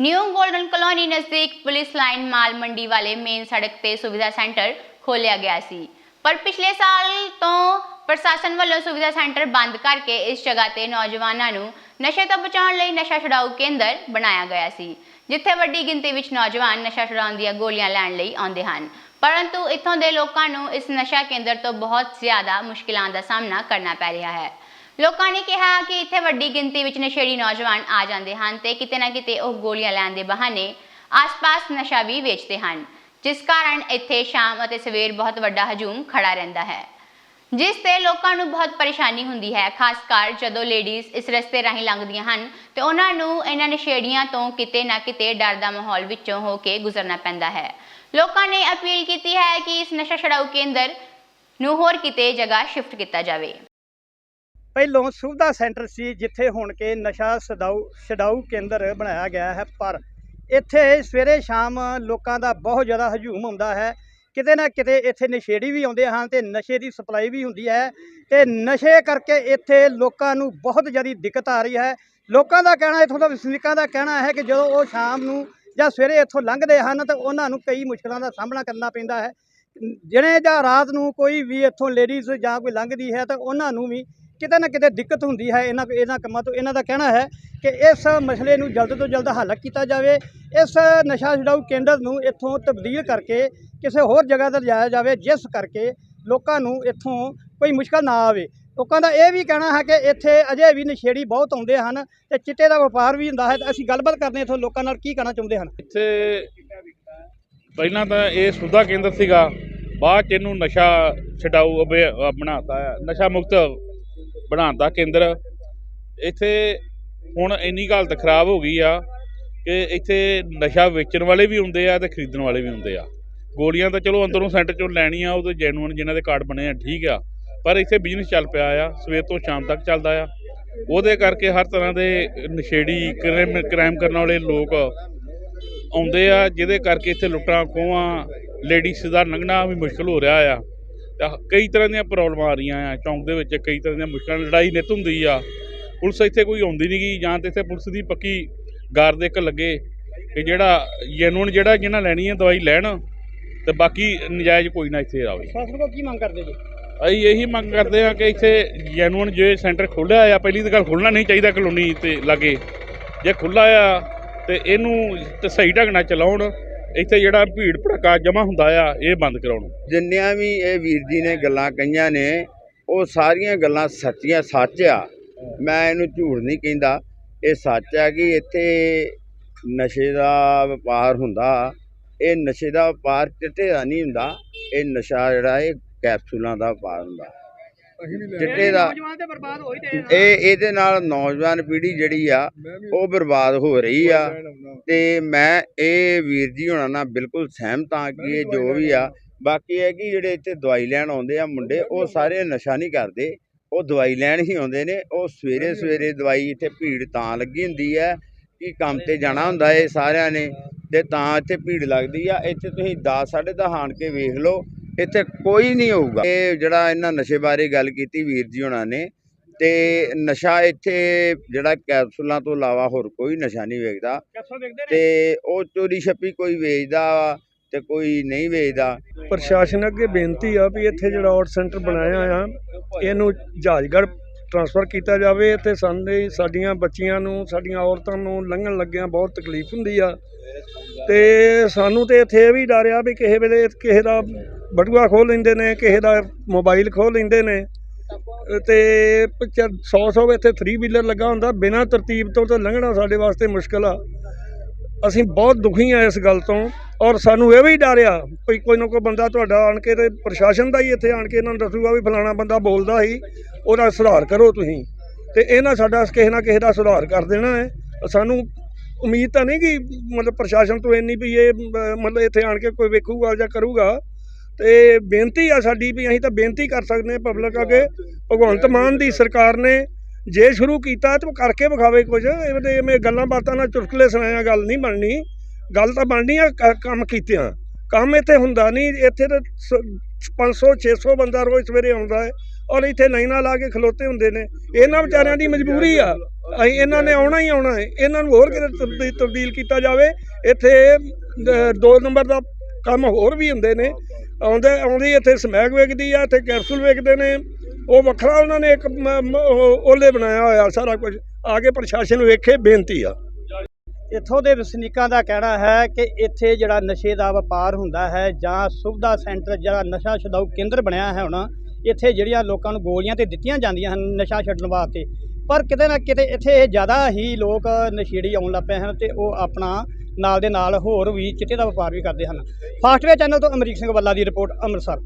New golden colony ਨਜ਼ਦੀਕ police line ਮਾਲ ਮੰਡੀ ਵਾਲੇ main ਸੜਕ ਤੇ ਸੁਵਿਧਾ ਸੈਂਟਰ ਖੋਲ੍ਹਿਆ ਗਿਆ ਸੀ। ਪਰ ਪਿਛਲੇ ਸਾਲ ਤੋਂ ਪ੍ਰਸ਼ਾਸਨ ਵੱਲੋਂ ਸੁਵਿਧਾ ਸੈਂਟਰ ਬੰਦ ਕਰਕੇ ਇਸ ਜਗ੍ਹਾ ਤੇ ਨੌਜਵਾਨਾਂ ਨੂੰ ਨਸ਼ੇ ਤੋਂ ਬਚਾਉਣ ਲਈ ਨਸ਼ਾ ਛੁਡਾਊ ਕੇਂਦਰ ਬਣਾਇਆ ਗਿਆ ਸੀ, ਜਿੱਥੇ ਵੱਡੀ ਗਿਣਤੀ ਵਿੱਚ ਨੌਜਵਾਨ ਨਸ਼ਾ ਛੁਡਾਉਣ ਦੀਆਂ ਗੋਲੀਆਂ ਲੈਣ ਲਈ ਆਉਂਦੇ ਹਨ। ਪਰੰਤੂ ਇੱਥੋਂ ਦੇ ਲੋਕਾਂ ਨੂੰ ਇਸ ਨਸ਼ਾ ਕੇਂਦਰ ਤੋਂ ਬਹੁਤ ਜ਼ਿਆਦਾ ਮੁਸ਼ਕਿਲਾਂ ਦਾ ਸਾਹਮਣਾ ਕਰਨਾ ਪੈ ਰਿਹਾ ਹੈ। ਲੋਕਾਂ ਨੇ ਕਿਹਾ ਕਿ ਇੱਥੇ ਵੱਡੀ ਗਿਣਤੀ ਵਿੱਚ ਨਸ਼ੇੜੀ ਨੌਜਵਾਨ ਆ ਜਾਂਦੇ ਹਨ ਤੇ ਕਿਤੇ ਨਾ ਕਿਤੇ ਉਹ ਗੋਲੀਆਂ ਲੈਣ ਦੇ ਬਹਾਨੇ ਆਸ-ਪਾਸ ਨਸ਼ਾ ਵੀ ਵੇਚਦੇ ਹਨ, ਜਿਸ ਕਾਰਨ ਇੱਥੇ ਸ਼ਾਮ ਅਤੇ ਸਵੇਰ ਬਹੁਤ ਵੱਡਾ ਹਜੂਮ ਖੜਾ ਰਹਿੰਦਾ ਹੈ। ਜਿਸ ਤੇ ਲੋਕਾਂ ਨੂੰ ਬਹੁਤ ਪਰੇਸ਼ਾਨੀ ਹੁੰਦੀ ਹੈ, ਖਾਸ ਕਰ ਜਦੋਂ ਲੇਡੀਜ਼ ਇਸ ਰਸਤੇ ਰਾਹੀਂ ਲੰਘਦੀਆਂ ਹਨ ਤੇ ਉਹਨਾਂ ਨੂੰ ਇਹਨਾਂ ਨਸ਼ੇੜੀਆਂ ਤੋਂ ਕਿਤੇ ਨਾ ਕਿਤੇ ਡਰ ਦਾ ਮਾਹੌਲ ਵਿੱਚੋਂ ਹੋ ਕੇ ਗੁਜ਼ਰਨਾ ਪੈਂਦਾ ਹੈ। ਲੋਕਾਂ ਨੇ ਅਪੀਲ ਕੀਤੀ ਹੈ ਕਿ ਇਸ ਨਸ਼ਾ ਛਡਾਊ ਕੇਂਦਰ ਨੂੰ ਹੋਰ ਕਿਤੇ ਜਗ੍ਹਾ ਸ਼ਿਫਟ ਕੀਤਾ ਜਾਵੇ। ਪਹਿਲੋਂ ਸੁਵਿਧਾ ਸੈਂਟਰ ਸੀ ਜਿੱਥੇ ਹੁਣ ਕੇ ਨਸ਼ਾ ਛਡਾਊ ਛਡਾਊ ਕੇਂਦਰ ਬਣਾਇਆ ਗਿਆ ਹੈ, ਪਰ ਇੱਥੇ ਸਵੇਰੇ ਸ਼ਾਮ ਲੋਕਾਂ ਦਾ ਬਹੁਤ ਜ਼ਿਆਦਾ ਹਜੂਮ ਹੁੰਦਾ ਹੈ। ਕਿਤੇ ਨਾ ਕਿਤੇ ਇੱਥੇ ਨਸ਼ੇੜੀ ਵੀ ਆਉਂਦੇ ਹਨ ਤੇ ਨਸ਼ੇ ਦੀ ਸਪਲਾਈ ਵੀ ਹੁੰਦੀ ਹੈ ਤੇ ਨਸ਼ੇ ਕਰਕੇ ਇੱਥੇ ਲੋਕਾਂ ਨੂੰ ਬਹੁਤ ਜ਼ਿਆਦਾ ਦਿੱਕਤ ਆ ਰਹੀ ਹੈ। ਲੋਕਾਂ ਦਾ ਕਹਿਣਾ ਇੱਥੋਂ ਦਾ, ਵਸਨੀਕਾਂ ਦਾ ਕਹਿਣਾ ਹੈ ਕਿ ਜਦੋਂ ਉਹ ਸ਼ਾਮ ਨੂੰ ਜਾਂ ਸਵੇਰੇ ਇੱਥੋਂ ਲੰਘਦੇ ਹਨ ਤਾਂ ਉਹਨਾਂ ਨੂੰ ਕਈ ਮੁਸ਼ਕਲਾਂ ਦਾ ਸਾਹਮਣਾ ਕਰਨਾ ਪੈਂਦਾ ਹੈ। ਜਿਹੜੇ ਜਾਂ ਰਾਤ ਨੂੰ ਕੋਈ ਵੀ ਇੱਥੋਂ ਲੇਡੀਜ਼ ਜਾਂ ਕੋਈ ਲੰਘਦੀ ਹੈ ਤਾਂ ਉਹਨਾਂ ਨੂੰ ਵੀ ਕਿਤੇ ਨਾ ਕਿਤੇ ਦਿੱਕਤ ਹੁੰਦੀ ਹੈ ਇਹਨਾਂ ਇਹਨਾਂ ਕੰਮਾਂ ਤੋਂ। ਇਹਨਾਂ ਦਾ ਕਹਿਣਾ ਹੈ ਕਿ ਇਸ ਮਸਲੇ ਨੂੰ ਜਲਦ ਤੋਂ ਜਲਦ ਹੱਲ ਕੀਤਾ ਜਾਵੇ। ਇਸ ਨਸ਼ਾ ਛੁਡਾਊ ਕੇਂਦਰ ਨੂੰ ਇੱਥੋਂ ਤਬਦੀਲ ਕਰਕੇ ਕਿਸੇ ਹੋਰ ਜਗ੍ਹਾ ਤੇ ਲਿਜਾਇਆ ਜਾਵੇ, ਜਿਸ ਕਰਕੇ ਲੋਕਾਂ ਨੂੰ ਇੱਥੋਂ ਕੋਈ ਮੁਸ਼ਕਲ ਨਾ ਆਵੇ। ਲੋਕਾਂ ਦਾ ਇਹ ਵੀ ਕਹਿਣਾ ਹੈ ਕਿ ਇੱਥੇ ਅਜੇ ਵੀ ਨਸ਼ੇੜੀ ਬਹੁਤ ਆਉਂਦੇ ਹਨ ਤੇ ਚਿੱਟੇ ਦਾ ਵਪਾਰ ਵੀ ਹੁੰਦਾ ਹੈ। ਤੇ ਅਸੀਂ ਗੱਲਬਾਤ ਕਰਦੇ ਇੱਥੋਂ ਲੋਕਾਂ ਨਾਲ ਕੀ ਕਹਿਣਾ ਚਾਹੁੰਦੇ ਹਨ? ਇੱਥੇ ਪਹਿਲਾਂ ਤਾਂ ਇਹ ਸੁਵਿਧਾ ਕੇਂਦਰ ਸੀਗਾ। ਬਾਅਦ ਚ ਇਹਨੂੰ ਨਸ਼ਾ ਛਡਾਊ ਅਭਿ- ਨਸ਼ਾ ਮੁਕਤ ਬਣਾਉਣ ਦਾ ਕੇਂਦਰ। ਇੱਥੇ ਹੁਣ ਇੰਨੀ ਹਾਲਤ ਖਰਾਬ ਹੋ ਗਈ ਆ ਕਿ ਇੱਥੇ ਨਸ਼ਾ ਵੇਚਣ ਵਾਲੇ ਵੀ ਹੁੰਦੇ ਆ ਤੇ ਖਰੀਦਣ ਵਾਲੇ ਵੀ ਹੁੰਦੇ ਆ। ਗੋਲੀਆਂ ਤਾਂ ਚਲੋ ਅੰਦਰੋਂ ਸੈਂਟਰ ਚੋਂ ਲੈਣੀਆਂ, ਉਹ ਤੇ ਜੈਨੂਅਨ ਜਿਨ੍ਹਾਂ ਦੇ ਕਾਰਡ ਬਣੇ ਆ, ਠੀਕ ਆ। ਪਰ ਇੱਥੇ ਬਿਜ਼ਨਸ ਚੱਲ ਪਿਆ ਆ, ਸਵੇਰ ਤੋਂ ਸ਼ਾਮ ਤੱਕ ਚੱਲਦਾ ਆ। ਉਹਦੇ ਕਰਕੇ ਹਰ ਤਰ੍ਹਾਂ ਦੇ ਨਸ਼ੇੜੀ ਕ੍ਰਾਈਮ ਕ੍ਰਾਈਮ ਕਰਨ ਵਾਲੇ ਲੋਕ ਆਉਂਦੇ ਆ, ਜਿਹਦੇ ਕਰਕੇ ਇੱਥੇ ਲੁੱਟਾਂ ਖੋਹਾਂ ਲੇਡੀਜ਼ ਦਾ ਲੰਘਣਾ ਵੀ ਮੁਸ਼ਕਲ ਹੋ ਰਿਹਾ ਆ। ਕਈ ਤਰ੍ਹਾਂ ਦੀਆਂ ਪ੍ਰੋਬਲਮਾਂ ਆ ਰਹੀਆਂ ਆ ਚੌਂਕ ਦੇ ਵਿੱਚ ਕਈ ਤਰ੍ਹਾਂ ਦੀਆਂ ਮੁਸ਼ਕਲਾਂ ਲੜਾਈ ਨਿੱਤ ਹੁੰਦੀ ਆ। ਪੁਲਿਸ ਇੱਥੇ ਕੋਈ ਆਉਂਦੀ ਨਹੀਂ ਗੀ ਜਾਂ ਤੇ ਇੱਥੇ ਪੁਲਿਸ ਦੀ ਪੱਕੀ ਗਾਰਡ ਇੱਕ ਲੱਗੇ ਕਿ ਜਿਹੜਾ ਜੈਨੂਨ ਜਿਹੜਾ ਜਿਹਨਾਂ ਲੈਣੀ ਹੈ ਦਵਾਈ ਲੈਣ ਤੇ ਬਾਕੀ ਨਜਾਇਜ਼ ਕੋਈ ਨਾ ਇੱਥੇ ਆਵੇ। ਸ਼ਾਸਨ ਕੋ ਕੀ ਮੰਗ ਕਰਦੇ ਜੀ? ਅਸੀਂ ਇਹੀ ਮੰਗ ਕਰਦੇ ਆ ਕਿ ਇੱਥੇ ਜੈਨੂਨ ਜੇ ਸੈਂਟਰ ਖੋਲ੍ਹਿਆ ਆ ਪਹਿਲੀ ਤਾਂ ਗੱਲ ਖੋਲ੍ਹਣਾ ਨਹੀਂ ਚਾਹੀਦਾ ਕਲੋਨੀ ਤੇ ਲਾਗੇ। ਜੇ ਖੁੱਲ੍ਹਾ ਆ ਤੇ ਇਹਨੂੰ ਤੇ ਸਹੀ ਢੰਗ ਨਾਲ ਚਲਾਉਣ ਇੱਥੇ ਜਿਹੜਾ ਭੀੜ ਭੜਕਾ ਜਮਾ ਹੁੰਦਾ ਆ, ਇਹ ਬੰਦ ਕਰਾਉਣ। ਜਿੰਨੀਆਂ ਵੀ ਇਹ ਵੀਰ ਜੀ ਨੇ ਗੱਲਾਂ ਕਹੀਆਂ ਨੇ, ਉਹ ਸਾਰੀਆਂ ਗੱਲਾਂ ਸੱਚੀਆਂ ਸੱਚ ਆ। ਮੈਂ ਇਹਨੂੰ ਝੂਠ ਨਹੀਂ ਕਹਿੰਦਾ। ਇਹ ਸੱਚ ਆ ਕਿ ਇੱਥੇ ਨਸ਼ੇ ਦਾ ਵਪਾਰ ਹੁੰਦਾ। ਇਹ ਨਸ਼ੇ ਦਾ ਵਪਾਰ ਚਿੱਟੇ ਦਾ ਨਹੀਂ ਹੁੰਦਾ। ਇਹ ਨਸ਼ਾ ਜਿਹੜਾ ਇਹ ਕੈਪਸੂਲਾਂ ਦਾ ਵਪਾਰ ਹੁੰਦਾ। ਚਿੱਟੇ ਦਾ ਨੌਜਵਾਨ ਤੇ ਬਰਬਾਦ ਹੋਈ ਤੇ ਇਹ ਇਹਦੇ ਨਾਲ ਨੌਜਵਾਨ ਪੀੜ੍ਹੀ ਜਿਹੜੀ ਆ ਉਹ ਬਰਬਾਦ ਹੋ ਰਹੀ ਆ। ਤੇ ਮੈਂ ਇਹ ਵੀਰ ਜੀ ਹੋਣਾ ਨਾਲ ਬਿਲਕੁਲ ਸਹਿਮਤ ਹਾਂ ਕਿ ਇਹ ਜੋ ਵੀ ਆ ਬਾਕੀ ਇਹ ਕਿ ਜਿਹੜੇ ਇੱਥੇ ਦਵਾਈ ਲੈਣ ਆਉਂਦੇ ਆ ਮੁੰਡੇ ਉਹ ਸਾਰੇ ਨਸ਼ਾ ਨਹੀਂ ਕਰਦੇ। ਉਹ ਦਵਾਈ ਲੈਣ ਹੀ ਆਉਂਦੇ ਨੇ। ਉਹ ਸਵੇਰੇ ਸਵੇਰੇ ਦਵਾਈ ਇੱਥੇ ਭੀੜ ਤਾਂ ਲੱਗੀ ਹੁੰਦੀ ਹੈ ਕਿ ਕੰਮ ਤੇ ਜਾਣਾ ਹੁੰਦਾ ਏ ਸਾਰਿਆਂ ਨੇ। ਤੇ ਤਾਂ ਇੱਥੇ ਭੀੜ ਲੱਗਦੀ ਆ। ਇੱਥੇ ਤੁਸੀਂ 10 10:30 ਆਣ ਕੇ ਵੇਖ ਲਓ। ਇੱਥੇ ਕੋਈ ਨਹੀਂ ਹੋਊਗਾ। ਇਹ ਜਿਹੜਾ ਇਹਨਾਂ ਨਸ਼ੇ ਬਾਰੇ ਗੱਲ ਕੀਤੀ ਵੀਰ ਜੀ ਹੋਣਾ ਨੇ ਤੇ ਨਸ਼ਾ ਇੱਥੇ ਜਿਹੜਾ ਕੈਪਸੂਲਾਂ ਤੋਂ ਇਲਾਵਾ ਹੋਰ ਕੋਈ ਨਸ਼ਾ ਨਹੀਂ ਵੇਚਦਾ ਤੇ ਉਹ ਚੋਰੀ ਛੱਪੀ ਕੋਈ ਵੇਚਦਾ ਤੇ ਕੋਈ ਨਹੀਂ ਵੇਚਦਾ। ਪ੍ਰਸ਼ਾਸਨ ਅੱਗੇ ਬੇਨਤੀ ਆ ਵੀ ਇੱਥੇ ਜਿਹੜਾ ਆਊਟ ਸੈਂਟਰ ਬਣਾਇਆ ਆ ਇਹਨੂੰ ਜਹਾਜਗੜ੍ਹ ਟ੍ਰਾਂਸਫਰ ਕੀਤਾ ਜਾਵੇ। ਤੇ ਸਾਡੇ ਸਾਡੀਆਂ ਬੱਚੀਆਂ ਨੂੰ ਸਾਡੀਆਂ ਔਰਤਾਂ ਨੂੰ ਲੰਘਣ ਲੱਗਿਆਂ ਬਹੁਤ ਤਕਲੀਫ ਹੁੰਦੀ ਆ। ਤੇ ਸਾਨੂੰ ਤੇ ਇੱਥੇ ਇਹ ਵੀ ਡਰ ਆ ਵੀ ਕਿਸੇ ਵੇਲੇ ਕਿਸੇ ਦਾ ਬਟੂਆ ਖੋਹ ਲੈਂਦੇ ਨੇ, ਕਿਸੇ ਦਾ ਮੋਬਾਈਲ ਖੋਹ ਲੈਂਦੇ ਨੇ। ਤੇ 100 100 ਇੱਥੇ 3 ਵੀਲਰ ਲੱਗਾ ਹੁੰਦਾ, ਬਿਨਾਂ ਤਰਤੀਬ ਤੋਂ ਤਾਂ ਲੰਘਣਾ ਸਾਡੇ ਵਾਸਤੇ ਮੁਸ਼ਕਲ ਆ। ਅਸੀਂ ਬਹੁਤ ਦੁਖੀ ਆ ਇਸ ਗੱਲ ਤੋਂ, ਔਰ ਸਾਨੂੰ ਇਹ ਵੀ ਡਰ ਆ ਕੋਈ ਕੋਈ ਨਾ ਕੋਈ ਬੰਦਾ ਤੁਹਾਡਾ ਆਣ ਕੇ ਤੇ ਪ੍ਰਸ਼ਾਸਨ ਦਾ ਹੀ ਇੱਥੇ ਆਣ ਕੇ ਇਹਨਾਂ ਨੂੰ ਦੱਸੂਗਾ ਵੀ ਫਲਾਣਾ ਬੰਦਾ ਬੋਲਦਾ ਸੀ, ਉਹਦਾ ਸੁਧਾਰ ਕਰੋ ਤੁਸੀਂ। ਤੇ ਇਹਨਾਂ ਸਾਡਾ ਕਿਸੇ ਨਾ ਕਿਸੇ ਦਾ ਸੁਧਾਰ ਕਰ ਦੇਣਾ ਹੈ। ਸਾਨੂੰ ਉਮੀਦ ਤਾਂ ਨਹੀਂ ਕਿ ਮਤਲਬ ਪ੍ਰਸ਼ਾਸਨ ਤੋਂ ਇੰਨੀ ਵੀ ਇਹ ਮਤਲਬ ਇੱਥੇ ਆਣ ਕੇ ਕੋਈ ਵੇਖੂਗਾ ਜਾਂ ਕਰੂਗਾ। ਤੇ ਬੇਨਤੀ ਆ ਸਾਡੀ ਵੀ ਅਸੀਂ ਤਾਂ ਬੇਨਤੀ ਕਰ ਸਕਦੇ ਹਾਂ ਪਬਲਿਕ ਅੱਗੇ ਭਗਵੰਤ ਮਾਨ ਦੀ ਸਰਕਾਰ ਨੇ ਜੇ ਸ਼ੁਰੂ ਕੀਤਾ ਤਾਂ ਕਰਕੇ ਵਿਖਾਵੇ ਕੁਝ। ਇਹਦੇ ਐਵੇਂ ਗੱਲਾਂ ਬਾਤਾਂ ਨਾਲ ਚੁਟਕਲੇ ਸੁਣਾਇਆ ਗੱਲ ਨਹੀਂ ਬਣਨੀ। ਗੱਲ ਤਾਂ ਬਣਨੀ ਆ ਕੰਮ ਕੀਤਿਆਂ। ਕੰਮ ਇੱਥੇ ਹੁੰਦਾ ਨਹੀਂ ਇੱਥੇ ਤਾਂ 500 600 ਬੰਦਾ ਰੋਜ਼ ਸਵੇਰੇ ਆਉਂਦਾ ਹੈ ਔਰ ਇੱਥੇ ਲਾਈਨਾਂ ਲਾ ਕੇ ਖਲੋਤੇ ਹੁੰਦੇ ਨੇ। ਇਹਨਾਂ ਵਿਚਾਰਿਆਂ ਦੀ ਮਜਬੂਰੀ ਆ। ਅਸੀਂ ਇਹਨਾਂ ਨੇ ਆਉਣਾ ਹੀ ਆਉਣਾ ਹੈ। ਇਹਨਾਂ ਨੂੰ ਹੋਰ ਕਿਤੇ ਤਬਦੀ- ਤਬਦੀਲ ਕੀਤਾ ਜਾਵੇ। ਇੱਥੇ ਦੋ ਨੰਬਰ ਦਾ ਕੰਮ ਹੋਰ ਵੀ ਹੁੰਦੇ ਨੇ। ਆਉਂਦੇ, ਆਉਂਦੀ ਇੱਥੇ ਸਮੈਕ ਵੇਚਦੀ ਆ, ਇੱਥੇ ਕੈਪਸੂਲ ਵੇਖਦੇ ਨੇ। ਉਹ ਵੱਖਰਾ ਉਹਨਾਂ ਨੇ ਇੱਕ ਓਲੇ ਬਣਾਇਆ ਹੋਇਆ ਸਾਰਾ ਕੁਝ। ਆ ਕੇ ਪ੍ਰਸ਼ਾਸਨ ਨੂੰ ਵੇਖੇ, ਬੇਨਤੀ ਆ। ਇੱਥੋਂ ਦੇ ਵਸਨੀਕਾਂ ਦਾ ਕਹਿਣਾ ਹੈ ਕਿ ਇੱਥੇ ਜਿਹੜਾ ਨਸ਼ੇ ਦਾ ਵਪਾਰ ਹੁੰਦਾ ਹੈ ਜਾਂ ਸੁਵਿਧਾ ਸੈਂਟਰ, ਜਿਹੜਾ ਨਸ਼ਾ ਛਡਾਊ ਕੇਂਦਰ ਬਣਿਆ ਹੈ ਹੁਣ, ਇੱਥੇ ਜਿਹੜੀਆਂ ਲੋਕਾਂ ਨੂੰ ਗੋਲੀਆਂ ਤੇ ਦਿੱਤੀਆਂ ਜਾਂਦੀਆਂ ਹਨ ਨਸ਼ਾ ਛੱਡਣ ਵਾਸਤੇ। ਪਰ ਕਿਤੇ ਨਾ ਕਿਤੇ ਇੱਥੇ ਜ਼ਿਆਦਾ ਹੀ ਲੋਕ ਨਸ਼ੇੜੀ ਆਉਣ ਲੱਗ ਪਏ ਹਨ ਤੇ ਉਹ ਆਪਣਾ ਨਾਲ ਦੇ ਨਾਲ ਹੋਰ ਵੀ ਚਿੱਟੇ ਦਾ ਵਪਾਰ ਵੀ ਕਰਦੇ ਹਨ। ਫਾਸਟਵੇ ਚੈਨਲ ਤੋਂ ਅਮਰੀਕ ਸਿੰਘ ਵੱਲਾ ਦੀ ਰਿਪੋਰਟ, ਅੰਮ੍ਰਿਤਸਰ।